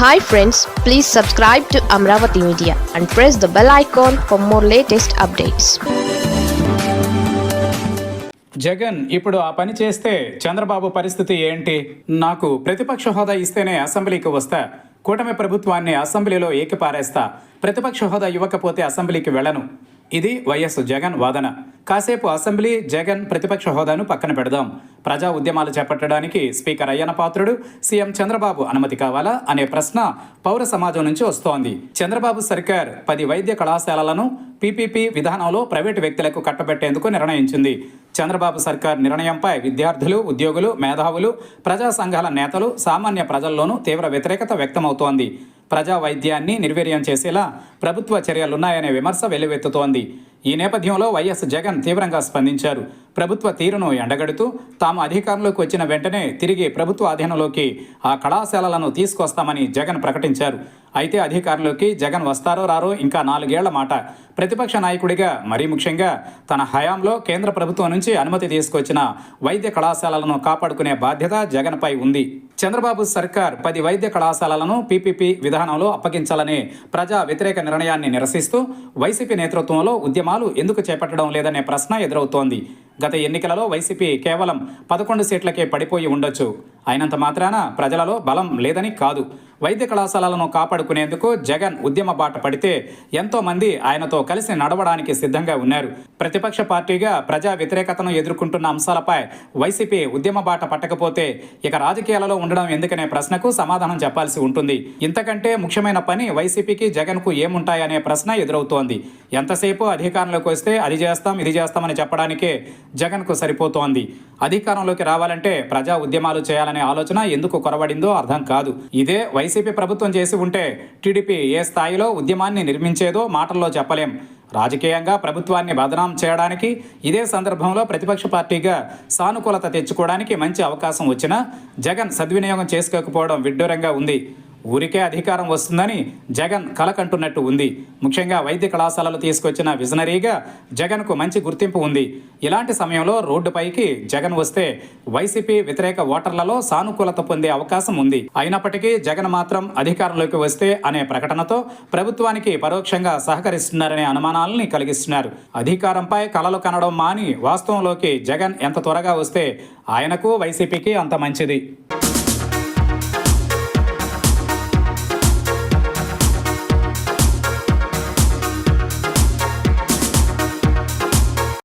Hi friends please subscribe to Amaravati media and press the bell icon for more latest updates Jagan ఇప్పుడు ఆ పని చేస్తే చంద్రబాబు పరిస్థితి ఏంటి? నాకు ప్రతిపక్ష హోదా ఇస్తేనే అసెంబ్లీకి వస్తా. కూటమి ప్రభుత్వాన్ని అసెంబ్లీలో ఏకిపారేస్తా. ప్రతిపక్ష హోదా ఇవ్వకపోతే అసెంబ్లీకి వెళ్ళను. ఇది వైఎస్ జగన్ వాదన. కాసేపు అసెంబ్లీ జగన్ ప్రతిపక్ష హోదాను పక్కన పెడదాం. ప్రజా ఉద్యమాలు చేపట్టడానికి స్పీకర్ అయ్యన పాత్రుడు సీఎం చంద్రబాబు అనుమతి కావాలా అనే ప్రశ్న పౌర సమాజం నుంచి వస్తోంది. చంద్రబాబు సర్కార్ పది వైద్య కళాశాలలను పీపీపీ విధానంలో ప్రైవేటు వ్యక్తులకు కట్టబెట్టేందుకు నిర్ణయించింది. చంద్రబాబు సర్కార్ నిర్ణయంపై విద్యార్థులు ఉద్యోగులు మేధావులు ప్రజా సంఘాల నేతలు సామాన్య ప్రజల్లోనూ తీవ్ర వ్యతిరేకత వ్యక్తమవుతోంది. ప్రజా వైద్యాన్ని నిర్వీర్యం చేసేలా ప్రభుత్వ చర్యలున్నాయనే విమర్శ వెల్లువెత్తుతోంది. ఈ నేపథ్యంలో వైఎస్ జగన్ తీవ్రంగా స్పందించారు. ప్రభుత్వ తీరును ఎండగడుతూ తాము అధికారంలోకి వచ్చిన వెంటనే తిరిగి ప్రభుత్వ అధీనంలోకి ఆ కళాశాలలను తీసుకొస్తామని జగన్ ప్రకటించారు. అయితే అధికారంలోకి జగన్ వస్తారో రారో ఇంకా నాలుగేళ్ళ మాట. ప్రతిపక్ష నాయకుడిగా మరీ ముఖ్యంగా తన హయాంలో కేంద్ర ప్రభుత్వం నుంచి అనుమతి తీసుకొచ్చిన వైద్య కళాశాలలను కాపాడుకునే బాధ్యత జగన్పై ఉంది. చంద్రబాబు సర్కార్ పది వైద్య కళాశాలలను పీపీపీ విధానంలో అప్పగించాలనే ప్రజా వ్యతిరేక నిర్ణయాన్ని నిరసిస్తూ వైసీపీ నేతృత్వంలో ఉద్యమాలు ఎందుకు చేపట్టడం లేదనే ప్రశ్న ఎదురవుతోంది. గత ఎన్నికలలో వైసీపీ కేవలం పదకొండు సీట్లకే పడిపోయి ఉండొచ్చు. అయినంత మాత్రాన ప్రజలలో బలం లేదని కాదు. వైద్య కళాశాలలను కాపాడుకునేందుకు జగన్ ఉద్యమ బాట పడితే ఎంతోమంది ఆయనతో కలిసి నడవడానికి సిద్ధంగా ఉన్నారు. ప్రతిపక్ష పార్టీగా ప్రజా వ్యతిరేకతను ఎదుర్కొంటున్న అంశాలపై వైసీపీ ఉద్యమ బాట పట్టకపోతే ఇక రాజకీయాలలో ఉండడం ఎందుకనే ప్రశ్నకు సమాధానం చెప్పాల్సి ఉంటుంది. ఇంతకంటే ముఖ్యమైన పని వైసీపీకి జగన్కు ఏముంటాయనే ప్రశ్న ఎదురవుతోంది. ఎంతసేపు అధికారంలోకి వస్తే అది చేస్తాం ఇది చేస్తామని చెప్పడానికే జగన్కు సరిపోతోంది. అధికారంలోకి రావాలంటే ప్రజా ఉద్యమాలు చేయాలని ఆలోచన ఎందుకు కొరవడిందో అర్థం కాదు. ఇదే వైసీపీ ప్రభుత్వం చేసి ఉంటే టీడీపీ ఏ స్థాయిలో ఉద్యమాన్ని నిర్మించేదో మాటల్లో చెప్పలేం. రాజకీయంగా ప్రభుత్వాన్ని బదనాం చేయడానికి ఇదే సందర్భంలో ప్రతిపక్ష పార్టీగా సానుకూలత తెచ్చుకోవడానికి మంచి అవకాశం వచ్చినా జగన్ సద్వినియోగం చేసుకోకపోవడం విడ్డూరంగా ఉంది. ఊరికే అధికారం వస్తుందని జగన్ కలకంటున్నట్టు ఉంది. ముఖ్యంగా వైద్య కళాశాలలు తీసుకొచ్చిన విజనరీగా జగన్కు మంచి గుర్తింపు ఉంది. ఇలాంటి సమయంలో రోడ్డుపైకి జగన్ వస్తే వైసీపీ వ్యతిరేక ఓటర్లలో సానుకూలత పొందే అవకాశం ఉంది. అయినప్పటికీ జగన్ మాత్రం అధికారంలోకి వస్తే అనే ప్రకటనతో ప్రభుత్వానికి పరోక్షంగా సహకరిస్తున్నారనే అనుమానాలని కలిగిస్తున్నారు. అధికారంపై కలలు కనడం మాని వాస్తవంలోకి జగన్ ఎంత త్వరగా వస్తే ఆయనకు వైసీపీకి అంత మంచిది.